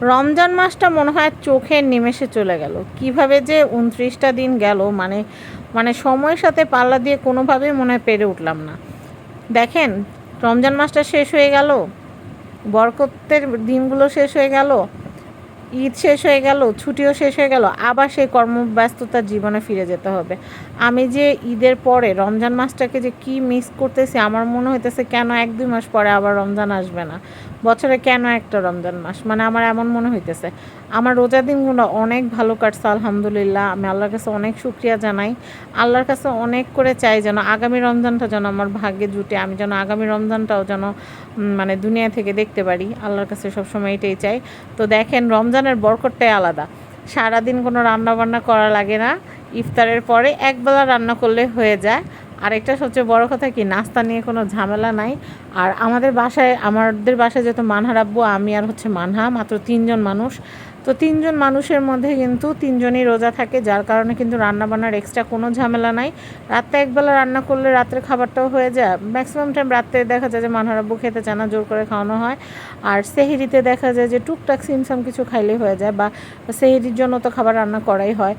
রমজান মাসটা মনে হয় চোখের নিমেষে চলে গেল। কীভাবে যে উনত্রিশটা দিন গেল মানে মানে সময়ের সাথে পাল্লা দিয়ে কোনোভাবেই মনে হয় পেরে উঠলাম না। দেখেন, রমজান মাসটা শেষ হয়ে গেল, বরকতের দিনগুলো শেষ হয়ে গেল, ঈদ শেষ হয়ে গেল, ছুটিও শেষ হয়ে গেল, আবার সেই কর্মব্যস্ততার জীবনে ফিরে যেতে হবে। আমি যে ঈদের পরে রমজান মাসটাকে যে কি মিস করতেছি, আমার মনে হইতেছে কেন এক দুই মাস পরে আবার রমজান আসবে না। বছরে কেন একটা রমজান মাস? মানে আমার এমন মনে হইতেছে, আমার রোজা দিনগুলো অনেক ভালো কাটছে, আলহামদুলিল্লাহ। আমি আল্লাহর কাছে অনেক শুক্রিয়া জানাই। আল্লাহর কাছে অনেক করে চাই যেন আগামী রমজানটা যেন আমার ভাগ্যে জুটে, আমি যেন আগামী রমজানটাও যেন মানে দুনিয়া থেকে দেখতে পারি। আল্লাহর কাছে সবসময় এটাই চাই। তো দেখেন, রমজানের বরকটটাই আলাদা। সারাদিন কোনো রান্না বান্না করা লাগে না। ইফতারের পরে একবেলা রান্না করলে হয়ে যায়। আরেকটা সবচেয়ে বড় কথা কি, নাস্তা নিয়ে কোনো ঝামেলা নাই। আর আমাদের বাসায় আমাদের বাসায় যেহেতু মানহার আব্বু, আমি আর হচ্ছে মানহা, মাত্র তিনজন মানুষ। তো তিনজন মানুষের মধ্যে কিন্তু তিনজনই রোজা থাকে, যার কারণে কিন্তু রান্না বান্নার এক্সট্রা কোনো ঝামেলা নাই। রাতে একবেলা রান্না করলে রাত্রে খাবারটাও হয়ে যায়। ম্যাক্সিমাম টাইম রাত্রে দেখা যায় যে মানহার আব্বু খেতে চায় না, জোর করে খাওয়ানো হয়। আর সেহেরিতে দেখা যায় যে টুকটাক সিমসাম কিছু খাইলে হয়ে যায় বা সেহেরির জন্য তো খাবার রান্না করাই হয়,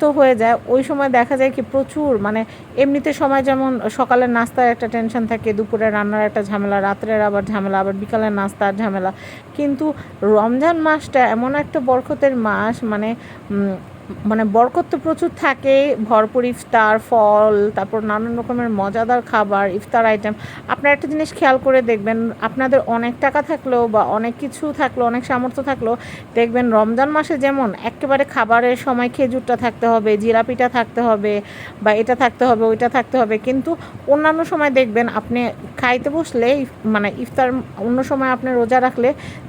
তো হয়ে যায়। ওই সময় দেখা যায় কি প্রচুর মানে এমনিতে সময় যেমন সকালের নাস্তার একটা টেনশন থাকে, দুপুরে রান্নার একটা ঝামেলা, রাত্রের আবার ঝামেলা, আবার বিকালের নাস্তার ঝামেলা। কিন্তু রমজান মাসটা এমন একটা বরকতের মাস মানে মানে বরকত তো প্রচুর থাকে, ভরপুর ইফতার, ফল, তারপর নানান রকমের মজাদার খাবার, ইফতার আইটেম আপনারা একটা জিনিস খেয়াল করে দেখবেন, আপনাদের অনেক টাকা থাকলেও বা অনেক কিছু থাকলেও অনেক সামর্থ্য থাকলেও দেখবেন রমজান মাসে যেমন একেবারে খাবারের সময় খেজুরটা থাকতে হবে, জিলাপিটা থাকতে হবে বা এটা থাকতে হবে, ওইটা থাকতে হবে। কিন্তু অন্যান্য সময় দেখবেন আপনি খাইতে বসলে মানে ইফতার অন্য সময় আপনি রোজা রাখলে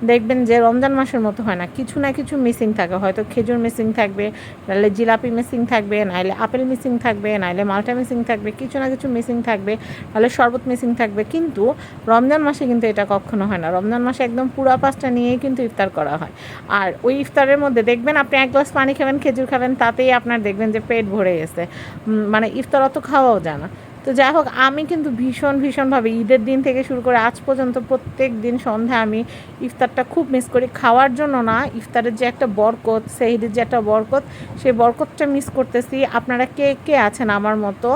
দেখবেন যে রমজান মাসের মতো হয় না। কিছু না কিছু মিসিং থাকে, হয়তো খেজুর মিসিং থাকবে নাহলে জিলাপি মিসিং থাকবে, নাহলে আপেল মিসিং থাকবে, নাহলে মালটা মিসিং থাকবে, কিছু না কিছু মিসিং থাকবে, নাহলে শরবত মিসিং থাকবে। কিন্তু রমজান মাসে কিন্তু এটা কখনো হয় না। রমজান মাসে একদম পুরা পাঁচটা নিয়েই কিন্তু ইফতার করা হয়। আর ওই ইফতারের মধ্যে দেখবেন আপনি এক গ্লাস পানি খাবেন, খেজুর খাবেন, তাতেই আপনার দেখবেন যে পেট ভরে গেছে। মানে ইফতার অত খাওয়াও যায় না। তো যাই হোক, আমি কিন্তু ভীষণ, ভীষণভাবে ঈদের দিন থেকে শুরু করে আজ পর্যন্ত প্রত্যেক দিন সন্ধ্যায় আমি ইফতারটা খুব মিস করি। খাওয়ার জন্য না, ইফতারের যে একটা বরকত সেহিদের যে একটা বরকত সেই বরকতটা মিস করতেছি। আপনারা কে কে আছেন আমার মতো?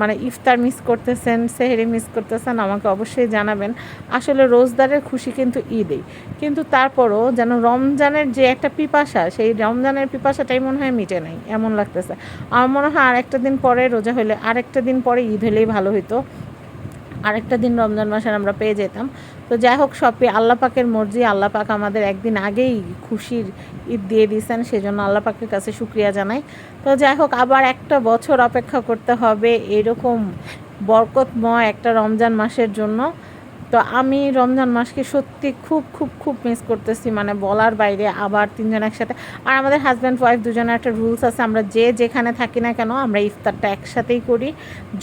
মানে ইফতার মিস করতেছেন, সেহেরি মিস করতেছেন, আমাকে অবশ্যই জানাবেন। আসলে রোজদারের খুশি কিন্তু ঈদেই। কিন্তু তারপরও যেন রমজানের যে একটা পিপাসা, সেই রমজানের পিপাসাটাই মনে হয় মিটে নাই। এমন লাগতেছে। আমার মনে হয় আর একটা দিন পরে রোজা হলে আরেকটা দিন পরে ঈদ হলেই ভালো হতো আরেকটা দিন রমজান মাসের আমরা পেয়ে যেতাম। তো যাই হোক, সবই আল্লাহ পাকের মর্জি, আল্লাহ পাক আমাদের একদিন আগেই খুশির ঈদ দিয়ে দিয়েছেন, সেজন্য আল্লাহ পাকের কাছে শুক্রিয়া জানাই। তো যাই হোক, আবার একটা বছর অপেক্ষা করতে হবে এরকম বরকতময় একটা রমজান মাসের জন্য। তো আমি রমজান মাসকে সত্যি খুব খুব খুব মিস করতেছি। মানে বলার বাইরে আবার তিনজন একসাথে। আর আমাদের হাজব্যান্ড ওয়াইফ দুজনের একটা রুলস আছে। আমরা যে যেখানে থাকি না কেন, আমরা ইফতারটা একসাথেই করি।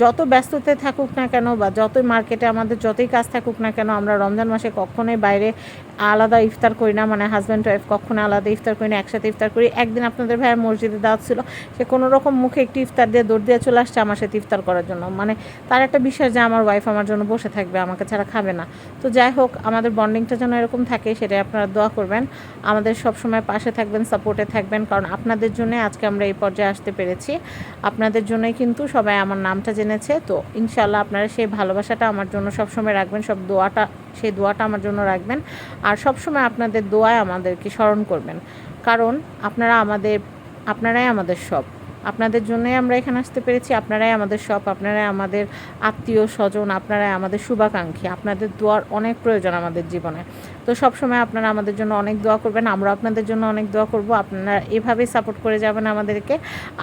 যত ব্যস্ততে থাকুক না কেন বা যতই মার্কেটে আমাদের যতই কাজ থাকুক না কেন, আমরা রমজান মাসে কখনোই বাইরে আলাদা ইফতার করি না। মানে হাজব্যান্ড ওয়াইফ কখনো আলাদা ইফতার করি না, একসাথে ইফতার করি। একদিন আপনাদের ভাইয়ের মসজিদে দাওয়াত ছিল। সে কোনো রকম মুখে একটি ইফতার দিয়ে দৌড় দিয়ে চলে আসছে আমার সাথে ইফতার করার জন্য। মানে তার একটা বিশ্বাস যে আমার ওয়াইফ আমার জন্য বসে থাকবে, আমাকে ছাড়া খাবে না। তো যাই হোক, আমাদের বন্ডিংটা যেন এরকম থাকে, সেটাই আপনারা দোয়া করবেন। আমাদের সব সময় পাশে থাকবেন সাপোর্টে থাকবেন, কারণ আপনাদের জন্যে আজকে আমরা এই পর্যায়ে আসতে পেরেছি। আপনাদের জন্যই কিন্তু সবাই আমার নামটা জেনেছে। তো ইনশাল্লাহ আপনারা সেই ভালোবাসাটা আমার জন্য সব সময় রাখবেন, সব দোয়াটা, সেই দোয়াটা আমার জন্য রাখবেন। আর সব সময় আপনাদের দোয়ায় আমাদেরকে স্মরণ করবেন। কারণ আপনারা আমাদের, আপনারাই আমাদের সব। আপনাদের জন্যই আমরা এখানে আসতে পেরেছি। আপনারাই আমাদের সব, আপনারাই আমাদের আত্মীয় স্বজন, আপনারাই আমাদের শুভাকাঙ্ক্ষী। আপনাদের দোয়ার অনেক প্রয়োজন আমাদের জীবনে। তো সব সময় আপনারা আমাদের জন্য অনেক দোয়া করবেন। আমরা আপনাদের জন্য অনেক দোয়া করব। আপনারা এভাবেই সাপোর্ট করে যাবেন আমাদেরকে।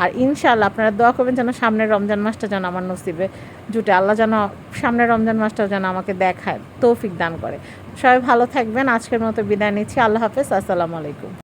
আর ইনশাআল্লাহ আপনারা দোয়া করবেন যেন সামনের রমজান মাসটা যেন আমার নসিবে জুটে। আল্লাহ যেন সামনের রমজান মাসটাও যেন আমাকে দেখায়, তৌফিক দান করে। সবাই ভালো থাকবেন। আজকের মতো বিদায় নিচ্ছি। আল্লাহ হাফেজ। আসসালামু আলাইকুম।